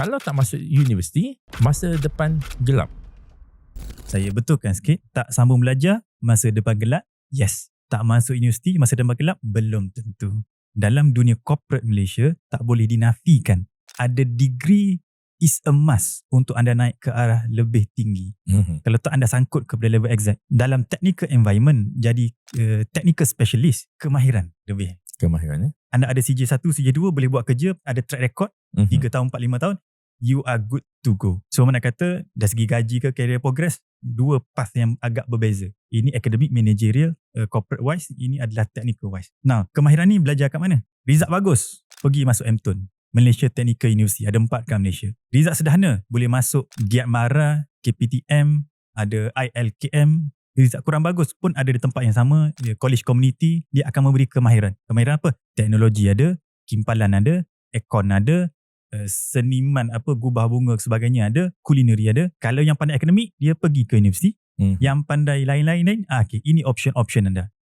Kalau tak masuk universiti, masa depan gelap. Saya betulkan sikit, tak sambung belajar, masa depan gelap, yes. Tak masuk universiti, masa depan gelap, belum tentu. Dalam dunia corporate Malaysia, tak boleh dinafikan. Ada degree is a must untuk anda naik ke arah lebih tinggi. Mhm. Kalau tak anda sangkut kepada level exact. Dalam technical environment, jadi uh, technical specialist, kemahiran lebih. Kemahirannya. Anda ada CJ1, CJ2, boleh buat kerja, ada track record, Mhm. 3 tahun, 4, 5 tahun, you are good to go. So mana kata dari segi gaji ke career progress, dua path yang agak berbeza. Ini academic, managerial, uh, corporate wise, ini adalah technical wise. Nah, kemahiran ni belajar kat mana? Result bagus, pergi masuk MTUN. Malaysia Technical University, ada empat kat Malaysia. Result sederhana, boleh masuk Giat Mara, KPTM, ada ILKM, result kurang bagus pun ada di tempat yang sama, dia college community, dia akan memberi kemahiran. Kemahiran apa? Teknologi ada, kimpalan ada, ekon ada, uh, seniman apa gubah bunga sebagainya ada, kulineri ada. Kalau yang pandai akademik, dia pergi ke universiti. Hmm. Yang pandai lain-lain lain, ah, okay, ini option-option anda.